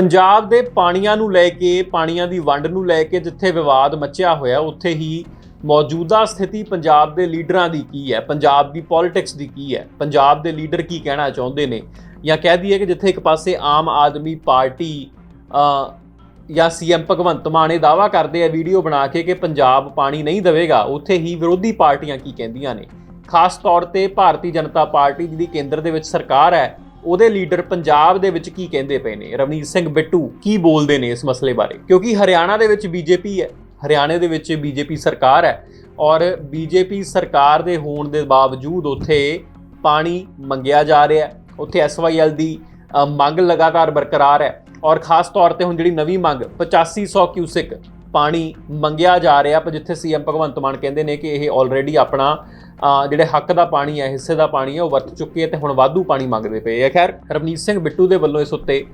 ਪੰਜਾਬ ਦੇ ਪਾਣੀਆਂ ਨੂੰ ਲੈ ਕੇ ਪਾਣੀਆਂ ਦੀ ਵੰਡ ਨੂੰ ਲੈ ਕੇ ਜਿੱਥੇ ਵਿਵਾਦ ਮੱਚਿਆ ਹੋਇਆ ਉੱਥੇ ਹੀ ਮੌਜੂਦਾ ਸਥਿਤੀ ਪੰਜਾਬ ਦੇ ਲੀਡਰਾਂ ਦੀ ਕੀ ਹੈ? ਪੰਜਾਬ ਦੀ ਪੋਲਿਟਿਕਸ ਦੀ ਕੀ ਹੈ? ਪੰਜਾਬ ਦੇ ਲੀਡਰ ਕੀ ਕਹਿਣਾ ਚਾਹੁੰਦੇ ਨੇ? ਜਾਂ ਕਹਿ ਦਈਏ ਕਿ ਜਿੱਥੇ ਇੱਕ ਪਾਸੇ ਆਮ ਆਦਮੀ ਪਾਰਟੀ ਅ, ਜਾਂ ਸੀਐਮ ਭਗਵੰਤ ਮਾਨ ਇਹ ਦਾਵਾ ਕਰਦੇ ਆ ਵੀਡੀਓ ਬਣਾ ਕੇ ਕਿ ਪੰਜਾਬ ਪਾਣੀ ਨਹੀਂ ਦੇਵੇਗਾ ਉੱਥੇ ਹੀ ਵਿਰੋਧੀ ਪਾਰਟੀਆਂ ਕੀ ਕਹਿੰਦੀਆਂ ਨੇ? ਖਾਸ ਤੌਰ ਤੇ ਭਾਰਤੀ ਜਨਤਾ ਪਾਰਟੀ ਜਿਹੜੀ ਕੇਂਦਰ ਦੇ ਵਿੱਚ ਸਰਕਾਰ ਹੈ ਉਹਦੇ ਲੀਡਰ ਪੰਜਾਬ ਦੇ ਵਿੱਚ ਕੀ ਕਹਿੰਦੇ ਪਏ ਨੇ? ਰਵਨੀਤ ਸਿੰਘ ਬਿੱਟੂ ਕੀ ਬੋਲਦੇ ਨੇ ਇਸ ਮਸਲੇ ਬਾਰੇ? ਕਿਉਂਕਿ ਹਰਿਆਣਾ ਦੇ ਵਿੱਚ ਬੀਜੇਪੀ ਹੈ, ਹਰਿਆਣੇ ਦੇ ਵਿੱਚ ਬੀਜੇਪੀ ਸਰਕਾਰ ਹੈ ਔਰ ਬੀਜੇਪੀ ਸਰਕਾਰ ਦੇ ਹੋਣ ਦੇ ਬਾਵਜੂਦ ਉੱਥੇ ਪਾਣੀ ਮੰਗਿਆ ਜਾ ਰਿਹਾ ਹੈ, ਉੱਥੇ ਐਸਵਾਈਐਲ ਦੀ ਮੰਗ ਲਗਾਤਾਰ ਬਰਕਰਾਰ ਹੈ ਔਰ ਖਾਸ ਤੌਰ ਤੇ ਹੁਣ ਜਿਹੜੀ ਨਵੀਂ ਮੰਗ 8500 ਕਿਊਸਿਕ ਪਾਣੀ ਮੰਗਿਆ ਜਾ ਰਿਹਾ ਪਰ ਜਿੱਥੇ ਸੀਐਮ ਭਗਵੰਤ ਮਾਨ ਕਹਿੰਦੇ ਨੇ ਕਿ ਇਹ ਆਲਰੇਡੀ ਆਪਣਾ ਜਿਹੜੇ ਹੱਕ ਦਾ ਪਾਣੀ ਹੈ, ਹਿੱਸੇ ਦਾ ਪਾਣੀ ਹੈ, ਉਹ ਵਰਤ ਚੁੱਕੇ ਹੈ ਤੇ ਹੁਣ ਵਾਧੂ ਪਾਣੀ ਮੰਗਦੇ ਪਏ ਹੈ ਖੈਰ, ਰਵਨੀਤ ਸਿੰਘ ਬਿੱਟੂ ਦੇ ਵੱਲੋਂ ਇਸ ਉੱਤੇ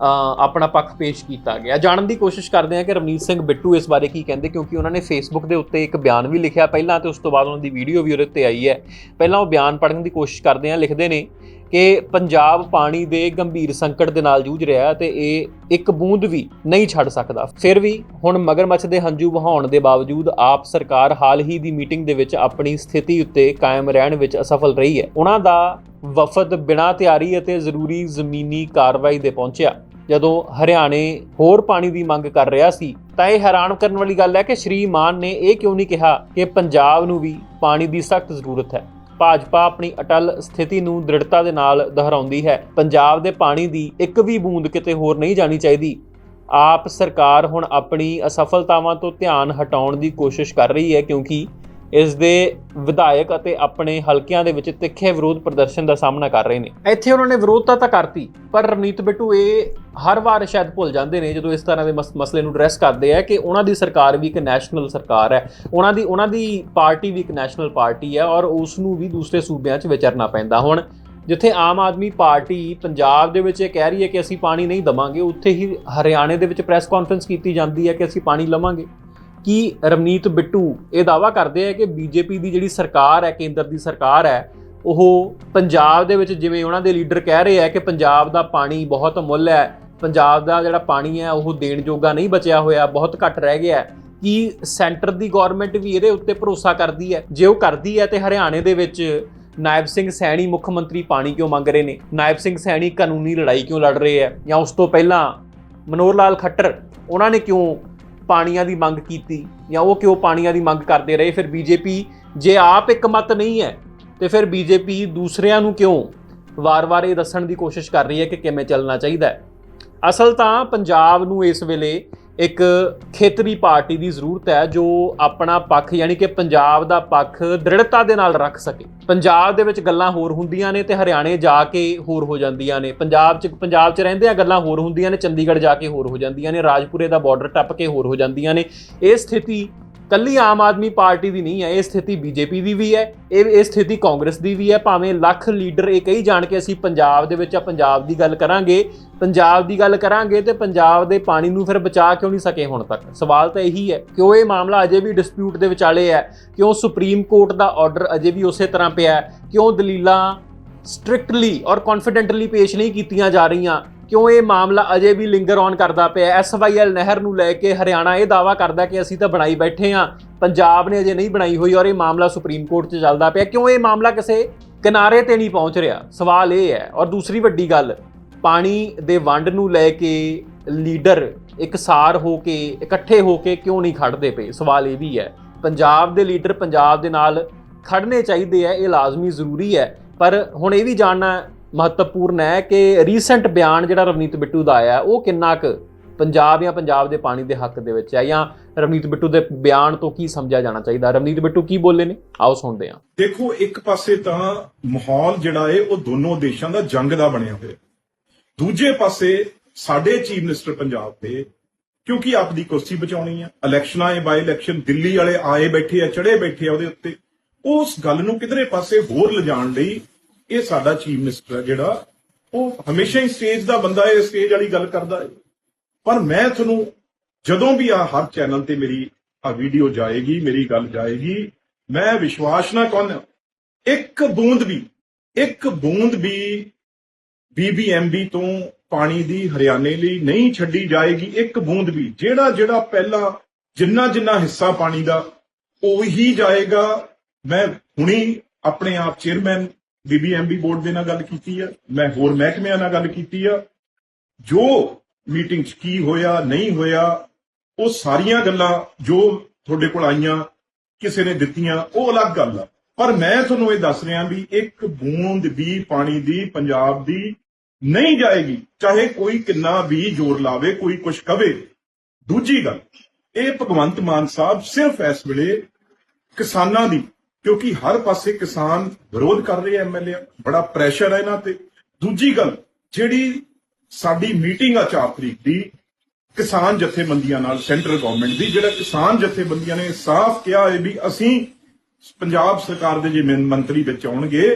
ਆਪਣਾ ਪੱਖ ਪੇਸ਼ ਕੀਤਾ ਗਿਆ। ਜਾਣਨ ਦੀ ਕੋਸ਼ਿਸ਼ ਕਰਦੇ ਹਾਂ ਕਿ ਰਵਨੀਤ ਸਿੰਘ ਬਿੱਟੂ ਇਸ ਬਾਰੇ ਕੀ ਕਹਿੰਦੇ, ਕਿਉਂਕਿ ਉਹਨਾਂ ਨੇ ਫੇਸਬੁੱਕ ਦੇ ਉੱਤੇ ਇੱਕ ਬਿਆਨ ਵੀ ਲਿਖਿਆ ਪਹਿਲਾਂ ਤੇ ਉਸ ਤੋਂ ਬਾਅਦ ਉਹਨਾਂ ਦੀ ਵੀਡੀਓ ਵੀ ਉਹਦੇ ਉੱਤੇ ਆਈ ਹੈ। ਪਹਿਲਾਂ ਉਹ ਬਿਆਨ ਪੜ੍ਹਨ ਦੀ ਕੋਸ਼ਿਸ਼ ਕਰਦੇ ਹਾਂ, ਲਿਖਦੇ ਨੇ ਕਿ ਪੰਜਾਬ ਪਾਣੀ ਦੇ ਗੰਭੀਰ ਸੰਕਟ ਦੇ ਨਾਲ ਜੂਝ ਰਿਹਾ ਹੈ ਤੇ ਇਹ ਇੱਕ ਬੂੰਦ ਵੀ ਨਹੀਂ ਛੱਡ ਸਕਦਾ। ਫਿਰ ਵੀ ਹੁਣ ਮਗਰਮੱਛ ਦੇ ਹੰਝੂ ਵਹਾਉਣ ਦੇ ਬਾਵਜੂਦ ਆਪ ਸਰਕਾਰ ਹਾਲ ਹੀ ਦੀ ਮੀਟਿੰਗ ਦੇ ਵਿੱਚ ਆਪਣੀ ਸਥਿਤੀ ਉੱਤੇ ਕਾਇਮ ਰਹਿਣ ਵਿੱਚ ਅਸਫਲ ਰਹੀ ਹੈ। ਉਹਨਾਂ ਦਾ ਵਫਦ ਬਿਨਾਂ ਤਿਆਰੀ ਅਤੇ ਜ਼ਰੂਰੀ ਜ਼ਮੀਨੀ ਕਾਰਵਾਈ ਦੇ ਪਹੁੰਚਿਆ। ਜਦੋਂ ਹਰਿਆਣੇ ਹੋਰ ਪਾਣੀ ਦੀ ਮੰਗ ਕਰ ਰਿਹਾ ਸੀ, ਤਾਂ ਇਹ ਹੈਰਾਨ ਕਰਨ ਵਾਲੀ ਗੱਲ ਹੈ ਕਿ ਸ਼੍ਰੀ ਮਾਨ ਨੇ ਇਹ ਕਿਉਂ ਨਹੀਂ ਕਿਹਾ ਕਿ ਪੰਜਾਬ ਨੂੰ ਵੀ ਪਾਣੀ ਦੀ ਸਖਤ ਜ਼ਰੂਰਤ ਹੈ। ਭਾਜਪਾ ਆਪਣੀ ਅਟਲ ਸਥਿਤੀ ਨੂੰ ਦ੍ਰਿੜਤਾ ਦੇ ਨਾਲ ਦੁਹਰਾਉਂਦੀ ਹੈ। ਪੰਜਾਬ ਦੇ ਪਾਣੀ ਦੀ ਇੱਕ ਵੀ ਬੂੰਦ ਕਿਤੇ ਹੋਰ ਨਹੀਂ ਜਾਣੀ ਚਾਹੀਦੀ। ਆਪ ਸਰਕਾਰ ਹੁਣ ਆਪਣੀ ਅਸਫਲਤਾਵਾਂ ਤੋਂ ਧਿਆਨ ਹਟਾਉਣ ਦੀ ਕੋਸ਼ਿਸ਼ ਕਰ ਰਹੀ ਹੈ ਕਿਉਂਕਿ ਇਸ ਦੇ ਵਿਧਾਇਕ ਅਤੇ ਆਪਣੇ ਹਲਕਿਆਂ ਦੇ ਵਿੱਚ ਤਿੱਖੇ ਵਿਰੋਧ ਪ੍ਰਦਰਸ਼ਨ ਦਾ ਸਾਹਮਣਾ ਕਰ ਰਹੇ ਨੇ। ਇੱਥੇ ਉਹਨਾਂ ਨੇ ਵਿਰੋਧਤਾ ਤਾਂ ਕਰਤੀ, ਪਰ ਰਵਨੀਤ ਬਿੱਟੂ ਇਹ ਹਰ ਵਾਰ ਸ਼ਾਇਦ ਭੁੱਲ ਜਾਂਦੇ ਨੇ ਜਦੋਂ ਇਸ ਤਰ੍ਹਾਂ ਦੇ ਮਸ- ਮਸਲੇ ਨੂੰ ਐਡਰੈਸ ਕਰਦੇ ਆ ਕਿ ਉਹਨਾਂ ਦੀ ਸਰਕਾਰ ਵੀ ਇੱਕ ਨੈਸ਼ਨਲ ਸਰਕਾਰ ਹੈ। ਉਹਨਾਂ ਦੀ ਉਹਨਾਂ ਦੀ ਪਾਰਟੀ ਵੀ ਇੱਕ ਨੈਸ਼ਨਲ ਪਾਰਟੀ ਹੈ ਔਰ ਉਸ ਨੂੰ ਵੀ ਦੂਸਰੇ ਸੂਬਿਆਂ 'ਚ ਵਿਚਰਨਾ ਪੈਂਦਾ। ਹੁਣ ਜਿੱਥੇ ਆਮ ਆਦਮੀ ਪਾਰਟੀ ਪੰਜਾਬ ਦੇ ਵਿੱਚ ਇਹ ਕਹਿ ਰਹੀ ਹੈ ਕਿ ਅਸੀਂ ਪਾਣੀ ਨਹੀਂ ਦਵਾਂਗੇ, ਉੱਥੇ ਹੀ ਹਰਿਆਣੇ ਦੇ ਵਿੱਚ ਪ੍ਰੈਸ ਕਾਨਫਰੰਸ ਕੀਤੀ ਜਾਂਦੀ ਹੈ ਕਿ ਅਸੀਂ ਪਾਣੀ ਲਵਾਂਗੇ। ਕੀ ਰਵਨੀਤ ਬਿੱਟੂ ਇਹ ਦਾਵਾ ਕਰਦੇ ਆ ਕਿ ਬੀਜੇਪੀ ਦੀ ਜਿਹੜੀ ਸਰਕਾਰ ਹੈ, ਕੇਂਦਰ ਦੀ ਸਰਕਾਰ ਹੈ, ਉਹ ਪੰਜਾਬ ਦੇ ਵਿੱਚ ਜਿਵੇਂ ਉਹਨਾਂ ਦੇ ਲੀਡਰ ਕਹਿ ਰਹੇ ਆ ਕਿ ਪੰਜਾਬ ਦਾ ਪਾਣੀ ਬਹੁਤ ਮੁੱਲ ਹੈ, ਪੰਜਾਬ ਦਾ ਜਿਹੜਾ ਪਾਣੀ ਹੈ, ਉਹ ਦੇਣ ਜੋਗਾ ਨਹੀਂ ਬਚਿਆ ਹੋਇਆ, ਬਹੁਤ ਘੱਟ ਰਹਿ ਗਿਆ ਕਿ ਸੈਂਟਰ ਦੀ ਗਵਰਨਮੈਂਟ ਵੀ ਇਹਦੇ ਉੱਤੇ ਭਰੋਸਾ ਕਰਦੀ ਹੈ? ਜੇ ਉਹ ਕਰਦੀ ਹੈ ਤੇ ਹਰਿਆਣੇ ਦੇ ਵਿੱਚ ਨਾਇਬ ਸਿੰਘ ਸੈਣੀ ਮੁੱਖ ਮੰਤਰੀ ਪਾਣੀ ਕਿਉਂ ਮੰਗ ਰਹੇ ਨੇ? ਨਾਇਬ ਸਿੰਘ ਸੈਣੀ ਕਾਨੂੰਨੀ ਲੜਾਈ ਕਿਉਂ ਲੜ ਰਹੇ ਹੈ? ਜਾਂ ਉਸ ਤੋਂ ਪਹਿਲਾਂ ਮਨੋਹਰ ਲਾਲ ਖੱਟਰ, ਉਹਨਾਂ ਨੇ ਕਿਉਂ ਪਾਣੀਆਂ ਦੀ ਮੰਗ ਕੀਤੀ ਜਾਂ ਉਹ ਕਿਉਂ ਪਾਣੀਆਂ ਦੀ ਮੰਗ ਕਰਦੇ ਰਹੇ? ਫਿਰ ਬੀਜੇਪੀ ਜੇ ਆਪ ਇੱਕ ਮਤ ਨਹੀਂ ਹੈ, ਤੇ ਫਿਰ ਬੀਜੇਪੀ ਦੂਸਰਿਆਂ ਨੂੰ ਕਿਉਂ ਵਾਰ-ਵਾਰ ਇਹ ਦੱਸਣ ਦੀ ਕੋਸ਼ਿਸ਼ ਕਰ ਰਹੀ ਹੈ ਕਿ ਕਿਵੇਂ ਚੱਲਣਾ ਚਾਹੀਦਾ ਹੈ? ਅਸਲ ਤਾਂ ਪੰਜਾਬ ਨੂੰ ਇਸ ਵੇਲੇ ਇੱਕ ਖੇਤਰੀ ਪਾਰਟੀ ਦੀ ਜ਼ਰੂਰਤ ਹੈ ਜੋ ਆਪਣਾ ਪੱਖ ਯਾਨੀ ਕਿ ਪੰਜਾਬ ਦਾ ਪੱਖ ਦ੍ਰਿੜਤਾ ਦੇ ਨਾਲ ਰੱਖ ਸਕੇ। ਪੰਜਾਬ ਦੇ ਵਿੱਚ ਗੱਲਾਂ ਹੋਰ ਹੁੰਦੀਆਂ ਨੇ ਤੇ ਹਰਿਆਣੇ ਜਾ ਕੇ ਹੋਰ ਹੋ ਜਾਂਦੀਆਂ ਨੇ। ਪੰਜਾਬ 'ਚ ਪੰਜਾਬ 'ਚ ਰਹਿੰਦੇ ਆ ਗੱਲਾਂ ਹੋਰ ਹੁੰਦੀਆਂ ਨੇ, ਚੰਡੀਗੜ੍ਹ ਜਾ ਕੇ ਹੋਰ ਹੋ ਜਾਂਦੀਆਂ ਨੇ, ਰਾਜਪੁਰੇ ਦਾ ਬਾਰਡਰ ਟੱਪ ਕੇ ਹੋਰ ਹੋ ਜਾਂਦੀਆਂ ਨੇ। ਇਹ ਸਥਿਤੀ ਕੱਲੀ ਆਮ ਆਦਮੀ ਪਾਰਟੀ ਦੀ ਨਹੀਂ ਹੈ, ਇਹ ਸਥਿਤੀ ਬੀਜੇਪੀ ਦੀ ਵੀ ਹੈ, ਇਹ ਇਹ ਸਥਿਤੀ ਕਾਂਗਰਸ ਦੀ ਵੀ ਹੈ। ਭਾਵੇਂ ਲੱਖ ਲੀਡਰ ਇਹ ਕਹੀ ਜਾਣ ਕੇ ਅਸੀਂ ਪੰਜਾਬ ਦੇ ਵਿੱਚ ਆ ਪੰਜਾਬ ਦੀ ਗੱਲ ਕਰਾਂਗੇ, ਪੰਜਾਬ ਦੀ ਗੱਲ ਕਰਾਂਗੇ ਤੇ ਪੰਜਾਬ ਦੇ ਪਾਣੀ ਨੂੰ ਫਿਰ ਬਚਾ ਕਿਉਂ ਨਹੀਂ ਸਕੇ ਹੁਣ ਤੱਕ? ਸਵਾਲ ਤਾਂ ਇਹੀ ਹੈ, ਕਿਉਂ ਇਹ ਮਾਮਲਾ ਅਜੇ ਵੀ ਡਿਸਪਿਊਟ ਦੇ ਵਿਚਾਲੇ ਹੈ? ਕਿਉਂ ਸੁਪਰੀਮ ਕੋਰਟ ਦਾ ਆਰਡਰ ਅਜੇ ਵੀ ਉਸੇ ਤਰ੍ਹਾਂ ਪਿਆ ਹੈ? ਕਿਉਂ ਦਲੀਲਾਂ ਸਟ੍ਰਿਕਟਲੀ ਔਰ ਕੌਨਫੀਡੈਂਟਲੀ ਪੇਸ਼ ਨਹੀਂ ਕੀਤੀਆਂ ਜਾ ਰਹੀਆਂ? ਕਿਉਂ ਇਹ ਮਾਮਲਾ ਅਜੇ ਵੀ ਲਿੰਗਰ ਔਨ ਕਰਦਾ ਪਿਆ ਐਸਵਾਈਐਲ ਨਹਿਰ ਨੂੰ ਲੈ ਕੇ ਹਰਿਆਣਾ ਇਹ ਦਾਵਾ ਕਰਦਾ ਕਿ ਅਸੀਂ ਤਾਂ ਬਣਾਈ ਬੈਠੇ ਹਾਂ। ਪੰਜਾਬ ਨੇ ਅਜੇ ਨਹੀਂ ਬਣਾਈ ਹੋਈ ਔਰ ਇਹ ਮਾਮਲਾ ਸੁਪਰੀਮ ਕੋਰਟ 'ਚ ਚੱਲਦਾ ਪਿਆ। ਕਿਉਂ ਇਹ ਮਾਮਲਾ ਕਿਸੇ ਕਿਨਾਰੇ ਤੇ ਨਹੀਂ ਪਹੁੰਚ ਰਿਹਾ? ਸਵਾਲ ਇਹ ਹੈ। ਔਰ ਦੂਸਰੀ ਵੱਡੀ ਗੱਲ, ਪਾਣੀ ਦੇ ਵੰਡ ਨੂੰ ਲੈ ਕੇ ਲੀਡਰ ਇਕਸਾਰ ਹੋ ਕੇ, ਇਕੱਠੇ ਹੋ ਕੇ ਕਿਉਂ ਨਹੀਂ ਖੜਦੇ ਪਏ? ਸਵਾਲ ਇਹ ਵੀ ਹੈ। ਪੰਜਾਬ ਦੇ ਲੀਡਰ ਪੰਜਾਬ ਦੇ ਨਾਲ ਖੜਨੇ ਚਾਹੀਦੇ ਆ ਇਹ ਲਾਜ਼ਮੀ ਜ਼ਰੂਰੀ ਹੈ। ਪਰ ਹੁਣ ਇਹ ਵੀ ਜਾਣਨਾ ਮਹੱਤਵਪੂਰਨ ਹੈ ਕਿ ਰੀਸੈਂਟ ਬਿਆਨ ਜਿਹੜਾ ਰਵਨੀਤ ਬਿੱਟੂ ਦਾ ਆਇਆ, ਉਹ ਕਿੰਨਾ ਕੁ ਪੰਜਾਬ ਜਾਂ ਪੰਜਾਬ ਦੇ ਪਾਣੀ ਦੇ ਹੱਕ ਦੇ ਵਿੱਚ ਹੈ ਜਾਂ ਰਵਨੀਤ ਬਿੱਟੂ ਦੇ ਬਿਆਨ ਤੋਂ ਕੀ ਸਮਝਿਆ ਜਾਣਾ ਚਾਹੀਦਾ? ਰਵਨੀਤ ਬਿੱਟੂ ਕੀ ਬੋਲੇ ਨੇ? ਆਓ ਸੁਣਦੇ ਹਾਂ। ਦੇਖੋ, ਇੱਕ ਪਾਸੇ ਤਾਂ ਮਾਹੌਲ ਜਿਹੜਾ ਏ, ਉਹ ਦੋਨੋਂ ਦੇਸ਼ਾਂ ਦਾ ਜੰਗ ਦਾ ਬਣਿਆ ਹੋਇਆ। ਦੂਜੇ ਪਾਸੇ ਸਾਡੇ ਚੀਫ ਮਿਨਿਸਟਰ ਪੰਜਾਬ ਦੇ, ਕਿਉਂਕਿ ਆਪਦੀ ਕੁਰਸੀ ਬਚਾਉਣੀ ਆ, ਇਲੈਕਸ਼ਨਾਂ ਏ ਬਾਈ ਇਲੈਕਸ਼ਨ ਦਿੱਲੀ ਵਾਲੇ ਆਏ ਬੈਠੇ ਆ ਚੜੇ ਬੈਠੇ ਆ ਉਹਦੇ ਉੱਤੇ। ਉਸ ਗੱਲ ਨੂੰ ਕਿਧਰੇ ਪਾਸੇ ਹੋਰ ਲਿਜਾਣ ਲਈ ਇਹ ਸਾਡਾ ਚੀਫ ਮਿਨਿਸਟਰ ਜਿਹੜਾ, ਉਹ ਹਮੇਸ਼ਾ ਹੀ ਸਟੇਜ ਦਾ ਬੰਦਾ ਹੈ ਸਟੇਜ ਵਾਲੀ ਗੱਲ ਕਰਦਾ ਹੈ। ਪਰ ਮੈਂ ਤੁਹਾਨੂੰ ਜਦੋਂ ਵੀ ਆ ਹਰ ਚੈਨਲ ਤੇ ਮੇਰੀ ਆ ਵੀਡੀਓ ਜਾਏਗੀ, ਮੇਰੀ ਗੱਲ ਜਾਏਗੀ, ਮੈਂ ਵਿਸ਼ਵਾਸ ਨਾ ਕਰਨ। ਇੱਕ ਬੂੰਦ ਵੀ, ਇੱਕ ਬੂੰਦ ਵੀ ਬੀਬੀਐਮਬੀ ਤੋਂ ਪਾਣੀ ਦੀ ਹਰਿਆਣੇ ਲਈ ਨਹੀਂ ਛੱਡੀ ਜਾਏਗੀ। ਇੱਕ ਬੂੰਦ ਵੀ, ਜਿਹੜਾ ਜਿਹੜਾ ਪਹਿਲਾਂ ਜਿੰਨਾ ਜਿੰਨਾ ਹਿੱਸਾ ਪਾਣੀ ਦਾ, ਉਹੀ ਜਾਏਗਾ। ਮੈਂ ਹੁਣੀ ਆਪਣੇ ਆਪ ਚੇਅਰਮੈਨ ਬੀਬੀਐਮਬੀ ਬੋਰਡ ਦੇ ਨਾਲ ਗੱਲ ਕੀਤੀ ਆ, ਮੈਂ ਹੋਰ ਮਹਿਕਮਿਆਂ ਨਾਲ ਗੱਲ ਕੀਤੀ ਆ। ਜੋ ਮੀਟਿੰਗ 'ਚ ਕੀ ਹੋਇਆ, ਨਹੀਂ ਹੋਇਆ, ਉਹ ਸਾਰੀਆਂ ਗੱਲਾਂ ਜੋ ਤੁਹਾਡੇ ਕੋਲ ਆਈਆਂ, ਕਿਸੇ ਨੇ ਦਿੱਤੀਆਂ, ਉਹ ਅਲੱਗ ਗੱਲ ਆ। ਪਰ ਮੈਂ ਤੁਹਾਨੂੰ ਇਹ ਦੱਸ ਰਿਹਾ ਵੀ ਇੱਕ ਬੂੰਦ ਵੀ ਪਾਣੀ ਦੀ, ਪੰਜਾਬ ਦੀ ਨਹੀਂ ਜਾਏਗੀ, ਚਾਹੇ ਕੋਈ ਕਿੰਨਾ ਵੀ ਜ਼ੋਰ ਲਾਵੇ, ਕੋਈ ਕੁਛ ਕਵੇ। ਦੂਜੀ ਗੱਲ, ਇਹ ਭਗਵੰਤ ਮਾਨ ਸਾਹਿਬ ਸਿਰਫ ਇਸ ਵੇਲੇ ਕਿਸਾਨਾਂ ਦੀ ਕਿਉਂਕਿ ਹਰ ਪਾਸੇ ਕਿਸਾਨ ਵਿਰੋਧ ਕਰ ਰਹੇ ਐਮਐਲਏ ਬੜਾ ਪ੍ਰੈਸ਼ਰ ਹੈ ਇਹਨਾਂ ਤੇ। ਦੂਜੀ ਗੱਲ, ਜਿਹੜੀ ਸਾਡੀ ਮੀਟਿੰਗ ਆ 4 ਤਰੀਕ ਦੀ, ਕਿਸਾਨ ਜਥੇਬੰਦੀਆਂ ਨਾਲ ਸੈਂਟਰ ਗਵਰਨਮੈਂਟ ਦੀ, ਜਿਹੜਾ ਕਿਸਾਨ ਜਥੇਬੰਦੀਆਂ ਨੇ ਸਾਫ਼ ਕਿਹਾ ਹੈ ਵੀ ਅਸੀਂ ਪੰਜਾਬ ਸਰਕਾਰ ਦੇ ਜੇ ਮੰਤਰੀ ਵਿੱਚ ਆਉਣਗੇ,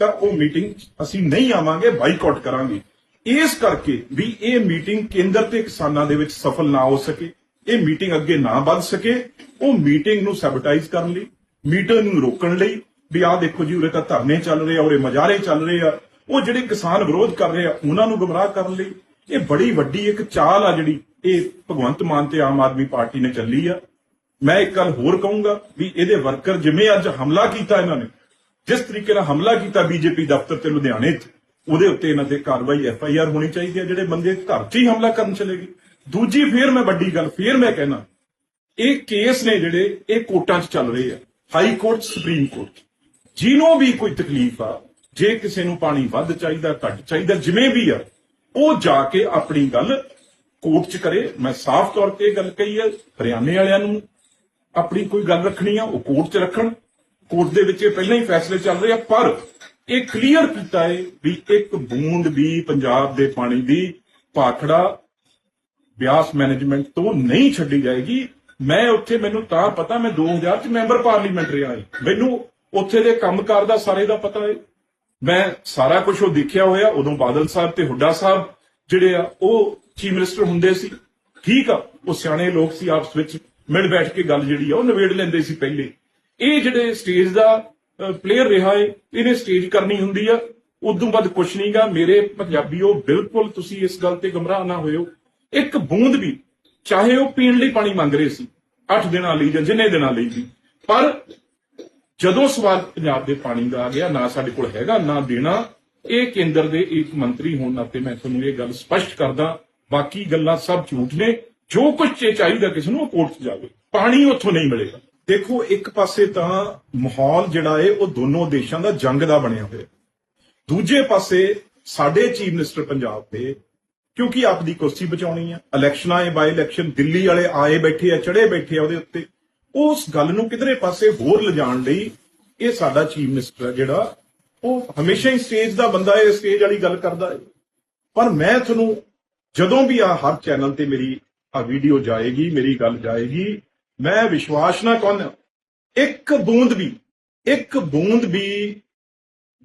ਤਾਂ ਉਹ ਮੀਟਿੰਗ ਅਸੀਂ ਨਹੀਂ ਆਵਾਂਗੇ ਬਾਈਕਾਟ ਕਰਾਂਗੇ। ਇਸ ਕਰਕੇ ਵੀ ਇਹ ਮੀਟਿੰਗ ਕੇਂਦਰ ਤੇ ਕਿਸਾਨਾਂ ਦੇ ਵਿੱਚ ਸਫਲ ਨਾ ਹੋ ਸਕੇ, ਇਹ ਮੀਟਿੰਗ ਅੱਗੇ ਨਾ ਵੱਧ ਸਕੇ, ਉਹ ਮੀਟਿੰਗ ਨੂੰ ਸੈਬੋਟਾਈਜ਼ ਕਰਨ ਲਈ। ਮੀਟਰ ਨੂੰ ਰੋਕਣ ਲਈ ਵੀ ਆਹ ਦੇਖੋ ਜੀ, ਉਰੇ ਤਾਂ ਧਰਨੇ ਚੱਲ ਰਹੇ ਆ, ਉਰੇ ਮਜਾਰੇ ਚੱਲ ਰਹੇ ਆ। ਉਹ ਜਿਹੜੇ ਕਿਸਾਨ ਵਿਰੋਧ ਕਰ ਰਹੇ ਆ, ਉਹਨਾਂ ਨੂੰ ਗੁੰਮਰਾਹ ਕਰਨ ਲਈ ਇਹ ਬੜੀ ਵੱਡੀ ਇੱਕ ਚਾਲ ਆ ਜਿਹੜੀ ਇਹ ਭਗਵੰਤ ਮਾਨ ਤੇ ਆਮ ਆਦਮੀ ਪਾਰਟੀ ਨੇ ਚੱਲੀ ਆ। ਮੈਂ ਇੱਕ ਗੱਲ ਹੋਰ ਕਹੂੰਗਾ ਵੀ ਇਹਦੇ ਵਰਕਰ ਜਿਵੇਂ ਅੱਜ ਹਮਲਾ ਕੀਤਾ ਇਹਨਾਂ ਨੇ, ਜਿਸ ਤਰੀਕੇ ਨਾਲ ਹਮਲਾ ਕੀਤਾ ਬੀਜੇਪੀ ਦਫ਼ਤਰ ਤੇ ਲੁਧਿਆਣੇ 'ਚ, ਉਹਦੇ ਉੱਤੇ ਇਹਨਾਂ ਤੇ ਕਾਰਵਾਈ ਐਫ ਆਈ ਆਰ ਹੋਣੀ ਚਾਹੀਦੀ ਹੈ ਜਿਹੜੇ ਬੰਦੇ ਘਰ 'ਚ ਹੀ ਹਮਲਾ ਕਰਨ ਚਲੇ ਗਏ। ਦੂਜੀ ਫੇਰ ਮੈਂ ਵੱਡੀ ਗੱਲ ਫੇਰ ਮੈਂ ਕਹਿਣਾ, ਇਹ ਕੇਸ ਨੇ ਜਿਹੜੇ ਇਹ ਕੋਰਟਾਂ 'ਚ ਚੱਲ ਰਹੇ ਆ। High court, supreme court. ਜਿਹਨੂੰ ਵੀ ਕੋਈ ਤਕਲੀਫ ਆ, ਜੇ ਕਿਸੇ ਨੂੰ ਪਾਣੀ ਵੱਧ ਚਾਹੀਦਾ, ਘੱਟ ਚਾਹੀਦਾ, ਜਿਵੇਂ ਵੀ ਆ, ਉਹ ਜਾ ਕੇ ਆਪਣੀ ਗੱਲ ਕੋਰਟ 'ਚ ਕਰੇ। ਮੈਂ ਸਾਫ਼ ਤੌਰ ਤੇ ਇਹ ਗੱਲ ਕਹੀ ਹੈ, ਹਰਿਆਣੇ ਵਾਲਿਆਂ ਨੂੰ ਆਪਣੀ ਕੋਈ ਗੱਲ ਰੱਖਣੀ ਆ, ਉਹ ਕੋਰਟ 'ਚ ਰੱਖਣ। ਕੋਰਟ ਦੇ ਵਿੱਚ ਇਹ ਪਹਿਲਾਂ ਹੀ ਫੈਸਲੇ ਚੱਲ ਰਹੇ ਆ, ਪਰ ਇਹ ਕਲੀਅਰ ਕੀਤਾ ਹੈ ਵੀ ਇੱਕ ਬੂੰਦ ਵੀ ਪੰਜਾਬ ਦੇ ਪਾਣੀ ਦੀ ਪਾਖੜਾ ਬਿਆਸ ਮੈਨੇਜਮੈਂਟ ਤੋਂ ਨਹੀਂ ਛੱਡੀ ਜਾਏਗੀ। ਮੈਂ ਉੱਥੇ ਮੈਨੂੰ ਤਾਂ ਪਤਾ, ਮੈਂ 2000 ਚ ਮੈਂਬਰ ਪਾਰਲੀਮੈਂਟ ਰਿਹਾ ਹਾਂ ਮੈਨੂੰ ਉੱਥੇ ਦੇ ਕੰਮਕਾਰ ਦਾ ਸਾਰੇ ਦਾ ਪਤਾ ਹੈ ਮੈਂ ਸਾਰਾ ਕੁਝ ਉਹ ਦੇਖਿਆ ਹੋਇਆ, ਉਦੋਂ ਬਾਦਲ ਸਾਹਿਬ ਤੇ ਹੁੱਡਾ ਸਾਹਿਬ ਜਿਹੜੇ ਆ, ਉਹ ਚੀਫ ਮਿਨਿਸਟਰ ਹੁੰਦੇ ਸੀ। ਠੀਕ ਆ, ਉਹ ਸਿਆਣੇ ਲੋਕ ਸੀ ਆਪਸ ਵਿੱਚ, ਮਿਲ ਬੈਠ ਕੇ ਗੱਲ ਜਿਹੜੀ ਆ, ਉਹ ਨਿਬੇੜ ਲੈਂਦੇ ਸੀ ਪਹਿਲੇ। ਇਹ ਜਿਹੜੇ ਸਟੇਜ ਦਾ ਪਲੇਅਰ ਰਿਹਾ ਏ, ਇਹਨੇ ਸਟੇਜ ਕਰਨੀ ਹੁੰਦੀ ਆ। ਉਦੋਂ ਬਾਅਦ ਕੁਛ ਨਹੀਂਗਾ ਮੇਰੇ ਪੰਜਾਬੀਓ ਬਿਲਕੁਲ ਤੁਸੀਂ ਇਸ ਗੱਲ ਤੇ ਗਮਰਾਹ ਨਾ ਹੋਇਓ। ਇੱਕ ਬੂੰਦ ਵੀ ਚਾਹੇ ਉਹ ਪੀਣ ਲਈ ਪਾਣੀ ਮੰਗ ਰਹੇ ਸੀ 8 ਦਿਨਾਂ ਲਈ ਜਾਂ ਜਿੰਨੇ ਦਿਨਾਂ ਲਈ ਵੀ, ਪਰ ਜਦੋਂ ਸਵਾਲ ਪੰਜਾਬ ਦੇ ਪਾਣੀ ਦਾ ਆ ਗਿਆ, ਨਾ ਸਾਡੇ ਕੋਲ ਹੈਗਾ, ਨਾ ਦੇਣਾ, ਇਹ ਕੇਂਦਰ ਦੇ ਇੱਕ ਮੰਤਰੀ ਹੋਣ ਨਾਤੇ ਮੈਂ ਤੁਹਾਨੂੰ ਇਹ ਗੱਲ ਸਪਸ਼ਟ ਕਰਦਾ, ਬਾਕੀ ਗੱਲਾਂ ਸਭ ਝੂਠ ਨੇ, ਜੋ ਕੁਝ ਚਾਹੀਦਾ ਕਿਸੇ ਨੂੰ, ਉਹ ਕੋਰਟ 'ਚ ਜਾਵੇ, ਪਾਣੀ ਉੱਥੋਂ ਨਹੀਂ ਮਿਲੇਗਾ। ਦੇਖੋ, ਇੱਕ ਪਾਸੇ ਤਾਂ ਮਾਹੌਲ ਜਿਹੜਾ ਏ, ਉਹ ਦੋਨੋਂ ਦੇਸ਼ਾਂ ਦਾ ਜੰਗ ਦਾ ਬਣਿਆ ਹੋਇਆ। ਦੂਜੇ ਪਾਸੇ ਸਾਡੇ ਚੀਫ ਮਿਨਿਸਟਰ ਪੰਜਾਬ ਦੇ ਕਿਉਂਕਿ ਆਪਦੀ ਕੁਰਸੀ ਬਚਾਉਣੀ ਆ ਇਲੈਕਸ਼ਨਾਂ ਆਏ ਬਾਈ ਇਲੈਕਸ਼ਨ ਦਿੱਲੀ ਵਾਲੇ ਆਏ ਬੈਠੇ ਆ ਚੜੇ ਬੈਠੇ ਆ ਉਹਦੇ ਉੱਤੇ। ਉਸ ਗੱਲ ਨੂੰ ਕਿਧਰੇ ਪਾਸੇ ਹੋਰ ਲਿਜਾਣ ਲਈ ਇਹ ਸਾਡਾ ਚੀਫ ਮਿਨਿਸਟਰ ਜਿਹੜਾ, ਉਹ ਹਮੇਸ਼ਾ ਹੀ ਸਟੇਜ ਦਾ ਬੰਦਾ ਹੈ ਸਟੇਜ ਵਾਲੀ ਗੱਲ ਕਰਦਾ ਹੈ ਪਰ ਮੈਂ ਤੁਹਾਨੂੰ ਜਦੋਂ ਵੀ ਆ ਹਰ ਚੈਨਲ ਤੇ ਮੇਰੀ ਆ ਵੀਡੀਓ ਜਾਏਗੀ, ਮੇਰੀ ਗੱਲ ਜਾਏਗੀ, ਮੈਂ ਵਿਸ਼ਵਾਸ ਨਾ ਕਰਨ। ਇੱਕ ਬੂੰਦ ਵੀ, ਇੱਕ ਬੂੰਦ ਵੀ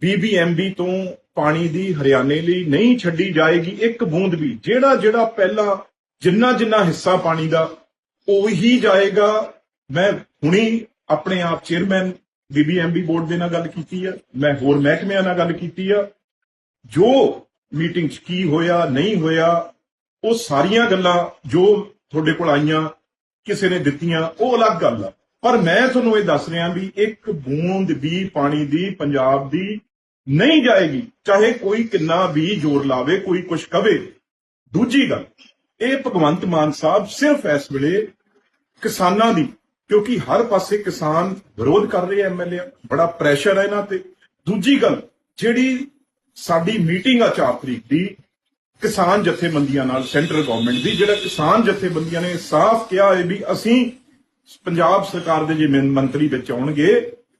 ਬੀਬੀਐਮਬੀ ਤੋਂ ਪਾਣੀ ਦੀ ਹਰਿਆਣੇ ਲਈ ਨਹੀਂ ਛੱਡੀ ਜਾਏਗੀ ਇੱਕ ਬੂੰਦ ਵੀ। ਜਿਹੜਾ ਜਿਹੜਾ ਪਹਿਲਾਂ ਜਿੰਨਾ ਜਿੰਨਾ ਹਿੱਸਾ ਪਾਣੀ ਦਾ, ਉਹੀ ਜਾਏਗਾ। ਮੈਂ ਹੁਣੀ ਆਪਣੇ ਆਪ ਚੇਅਰਮੈਨ, ਬੀਬੀਐਮਬੀ ਬੋਰਡ ਦੇ ਨਾਲ ਗੱਲ ਕੀਤੀ ਆ। ਮੈਂ ਹੋਰ ਮਹਿਕਮਿਆਂ ਨਾਲ ਗੱਲ ਕੀਤੀ ਆ। ਜੋ ਮੀਟਿੰਗ 'ਚ ਕੀ ਹੋਇਆ, ਨਹੀਂ ਹੋਇਆ, ਉਹ ਸਾਰੀਆਂ ਗੱਲਾਂ ਜੋ ਤੁਹਾਡੇ ਕੋਲ ਆਈਆਂ, ਕਿਸੇ ਨੇ ਦਿੱਤੀਆਂ, ਉਹ ਅਲੱਗ ਗੱਲ ਆ। ਪਰ ਮੈਂ ਤੁਹਾਨੂੰ ਇਹ ਦੱਸ ਰਿਹਾ ਵੀ ਇੱਕ ਬੂੰਦ ਵੀ ਪਾਣੀ ਦੀ, ਪੰਜਾਬ ਦੀ ਨਹੀਂ ਜਾਏਗੀ, ਚਾਹੇ ਕੋਈ ਕਿੰਨਾ ਵੀ ਜ਼ੋਰ ਲਾਵੇ, ਕੋਈ ਕੁਛ ਕਵੇ। ਦੂਜੀ ਗੱਲ, ਇਹ ਭਗਵੰਤ ਮਾਨ ਸਾਹਿਬ ਸਿਰਫ ਇਸ ਵੇਲੇ ਕਿਸਾਨਾਂ ਦੀ, ਕਿਉਂਕਿ ਹਰ ਪਾਸੇ ਕਿਸਾਨ ਵਿਰੋਧ ਕਰ ਰਹੇ ਐਮਐਲਏ ਬੜਾ ਪ੍ਰੈਸ਼ਰ ਹੈ ਇਹਨਾਂ ਤੇ। ਦੂਜੀ ਗੱਲ, ਜਿਹੜੀ ਸਾਡੀ ਮੀਟਿੰਗ ਆ 4 ਤਰੀਕ ਦੀ, ਕਿਸਾਨ ਜਥੇਬੰਦੀਆਂ ਨਾਲ ਸੈਂਟਰ ਗਵਰਨਮੈਂਟ ਦੀ, ਜਿਹੜਾ ਕਿਸਾਨ ਜਥੇਬੰਦੀਆਂ ਨੇ ਸਾਫ਼ ਕਿਹਾ ਹੈ ਵੀ ਅਸੀਂ ਪੰਜਾਬ ਸਰਕਾਰ ਦੇ ਜੇ ਮੰਤਰੀ ਵਿੱਚ ਆਉਣਗੇ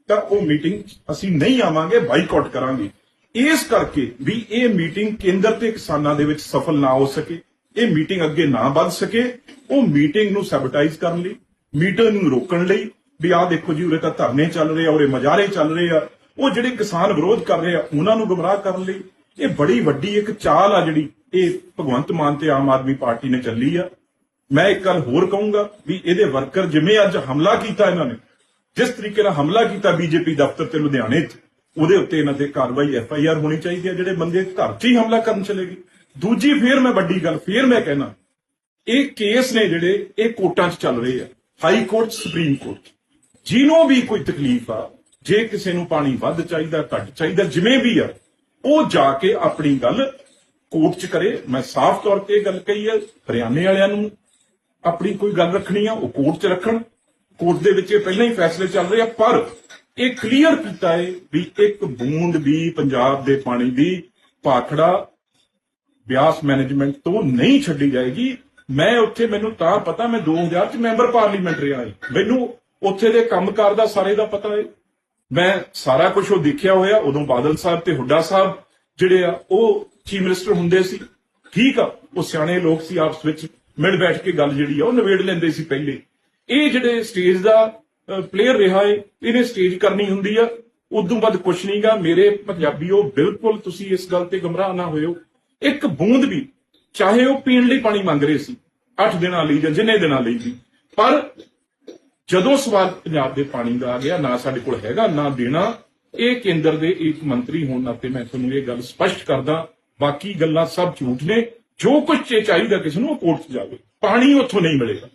ਤਾਂ ਉਹ ਮੀਟਿੰਗ ਅਸੀਂ ਨਹੀਂ ਆਵਾਂਗੇ, ਬਾਈਕਾਟ ਕਰਾਂਗੇ। ਇਸ ਕਰਕੇ ਵੀ ਇਹ ਮੀਟਿੰਗ ਕੇਂਦਰ ਤੇ ਕਿਸਾਨਾਂ ਦੇ ਵਿੱਚ ਸਫਲ ਨਾ ਹੋ ਸਕੇ, ਇਹ ਮੀਟਿੰਗ ਅੱਗੇ ਨਾ ਵੱਧ ਸਕੇ, ਉਹ ਮੀਟਿੰਗ ਨੂੰ ਸੈਬੋਟਾਈਜ਼ ਕਰਨ ਲਈ ਮੀਟਿੰਗ ਨੂੰ ਰੋਕਣ ਲਈ, ਵੀ ਆਹ ਦੇਖੋ ਜੀ, ਉਰੇ ਤਾਂ ਧਰਨੇ ਚੱਲ ਰਹੇ ਆ, ਉਰੇ ਮਜਾਰੇ ਚੱਲ ਰਹੇ ਆ, ਉਹ ਜਿਹੜੇ ਕਿਸਾਨ ਵਿਰੋਧ ਕਰ ਰਹੇ ਆ, ਉਹਨਾਂ ਨੂੰ ਗੁੰਮਰਾਹ ਕਰਨ ਲਈ, ਇਹ ਬੜੀ ਵੱਡੀ ਇੱਕ ਚਾਲ ਆ ਜਿਹੜੀ ਇਹ ਭਗਵੰਤ ਮਾਨ ਤੇ ਆਮ ਆਦਮੀ ਪਾਰਟੀ ਨੇ ਚੱਲੀ ਆ। ਮੈਂ ਇੱਕ ਗੱਲ ਹੋਰ ਕਹੂੰਗਾ ਵੀ ਇਹਦੇ ਵਰਕਰ ਜਿਵੇਂ ਅੱਜ ਹਮਲਾ ਕੀਤਾ ਇਹਨਾਂ ਨੇ ਜਿਸ ਤਰੀਕੇ ਨਾਲ ਹਮਲਾ ਕੀਤਾ ਬੀਜੇਪੀ ਦਫ਼ਤਰ ਤੇ ਲੁਧਿਆਣੇ 'ਚ, ਉਹਦੇ ਉੱਤੇ ਇਹਨਾਂ ਤੇ ਕਾਰਵਾਈ ਐਫ ਆਈ ਆਰ ਹੋਣੀ ਚਾਹੀਦੀ ਹੈ, ਜਿਹੜੇ ਬੰਦੇ ਘਰ 'ਚ ਹੀ ਹਮਲਾ ਕਰਨ ਚਲੇ ਗਏ ਦੂਜੀ ਫੇਰ ਮੈਂ ਵੱਡੀ ਗੱਲ ਫੇਰ ਮੈਂ ਕਹਿਣਾ, ਇਹ ਕੇਸ ਨੇ ਜਿਹੜੇ ਇਹ ਕੋਰਟਾਂ 'ਚ ਚੱਲ ਰਹੇ ਆ, ਹਾਈ ਕੋਰਟ, ਸੁਪਰੀਮ ਕੋਰਟ ਜਿਹਨੂੰ ਵੀ ਕੋਈ ਤਕਲੀਫ ਆ, ਜੇ ਕਿਸੇ ਨੂੰ ਪਾਣੀ ਵੱਧ ਚਾਹੀਦਾ, ਘੱਟ ਚਾਹੀਦਾ, ਜਿਵੇਂ ਵੀ ਆ, ਉਹ ਜਾ ਕੇ ਆਪਣੀ ਗੱਲ ਕੋਰਟ 'ਚ ਕਰੇ। ਮੈਂ ਸਾਫ਼ ਤੌਰ ਤੇ ਇਹ ਗੱਲ ਕਹੀ ਹੈ, ਹਰਿਆਣੇ ਵਾਲਿਆਂ ਨੂੰ ਆਪਣੀ ਕੋਈ ਗੱਲ ਰੱਖਣੀ ਆ, ਉਹ ਕੋਰਟ 'ਚ ਰੱਖਣ। ਕੋਰਟ ਦੇ ਵਿੱਚ ਇਹ ਪਹਿਲਾਂ ਹੀ ਫੈਸਲੇ ਚੱਲ ਰਹੇ ਆ, ਪਰ ਇਹ ਕਲੀਅਰ ਕੀਤਾ ਹੈ ਵੀ ਇੱਕ ਬੂੰਦ ਵੀ ਪੰਜਾਬ ਦੇ ਪਾਣੀ ਦੀ ਭਾਖੜਾ ਬਿਆਸ ਮੈਨੇਜਮੈਂਟ ਤੋਂ ਨਹੀਂ ਛੱਡੀ ਜਾਏਗੀ। ਮੈਂ ਉੱਥੇ, ਮੈਨੂੰ ਤਾਂ ਪਤਾ, ਮੈਂ 2000 ਚ ਮੈਂਬਰ ਪਾਰਲੀਮੈਂਟ ਰਿਹਾ ਹਾਂ। ਮੈਨੂੰ ਉੱਥੇ ਦੇ ਕੰਮਕਾਰ ਦਾ ਸਾਰੇ ਦਾ ਪਤਾ ਹੈ। ਮੈਂ ਸਾਰਾ ਕੁਝ ਉਹ ਦੇਖਿਆ ਹੋਇਆ, ਉਦੋਂ ਬਾਦਲ ਸਾਹਿਬ ਤੇ ਹੁੱਡਾ ਸਾਹਿਬ ਜਿਹੜੇ ਆ, ਉਹ ਚੀਫ ਮਿਨਿਸਟਰ ਹੁੰਦੇ ਸੀ। ਠੀਕ ਆ, ਉਹ ਸਿਆਣੇ ਲੋਕ ਸੀ, ਆਪਸ ਵਿੱਚ ਮਿਲ ਬੈਠ ਕੇ ਗੱਲ ਜਿਹੜੀ ਆ, ਉਹ ਨਿਬੇੜ ਲੈਂਦੇ ਸੀ ਪਹਿਲੇ। ਇਹ ਜਿਹੜੇ ਸਟੇਜ ਦਾ ਪਲੇਅਰ ਰਿਹਾ ਏ, ਇਹਨੇ ਸਟੇਜ ਕਰਨੀ ਹੁੰਦੀ ਆ। ਉਦੋਂ ਬਾਅਦ ਕੁਛ ਨਹੀਂਗਾ ਮੇਰੇ ਪੰਜਾਬੀਓ, ਬਿਲਕੁਲ ਤੁਸੀਂ ਇਸ ਗੱਲ ਤੇ ਗਮਰਾਹ ਨਾ ਹੋਇਓ। ਇੱਕ ਬੂੰਦ ਵੀ, ਚਾਹੇ ਉਹ ਪੀਣ ਲਈ ਪਾਣੀ ਮੰਗ ਰਹੇ ਸੀ 8 ਦਿਨਾਂ ਲਈ ਜਾਂ ਜਿੰਨੇ ਦਿਨਾਂ ਲਈ ਵੀ। ਪਰ ਜਦੋਂ ਸਵਾਲ ਪੰਜਾਬ ਦੇ ਪਾਣੀ ਦਾ ਆ ਗਿਆ, ਨਾ ਸਾਡੇ ਕੋਲ ਹੈਗਾ, ਨਾ ਦੇਣਾ, ਇਹ ਕੇਂਦਰ ਦੇ ਇੱਕ ਮੰਤਰੀ ਹੋਣ ਨਾਤੇ ਮੈਂ ਤੁਹਾਨੂੰ ਇਹ ਗੱਲ ਸਪਸ਼ਟ ਕਰਦਾ, ਬਾਕੀ ਗੱਲਾਂ ਸਭ ਝੂਠ ਨੇ। ਜੋ ਕੁਝ ਚਾਹੀਦਾ ਕਿਸੇ ਨੂੰ, ਉਹ ਕੋਰਟ 'ਚ ਜਾਵੇ। ਪਾਣੀ ਉੱਥੋਂ ਨਹੀਂ ਮਿਲੇਗਾ।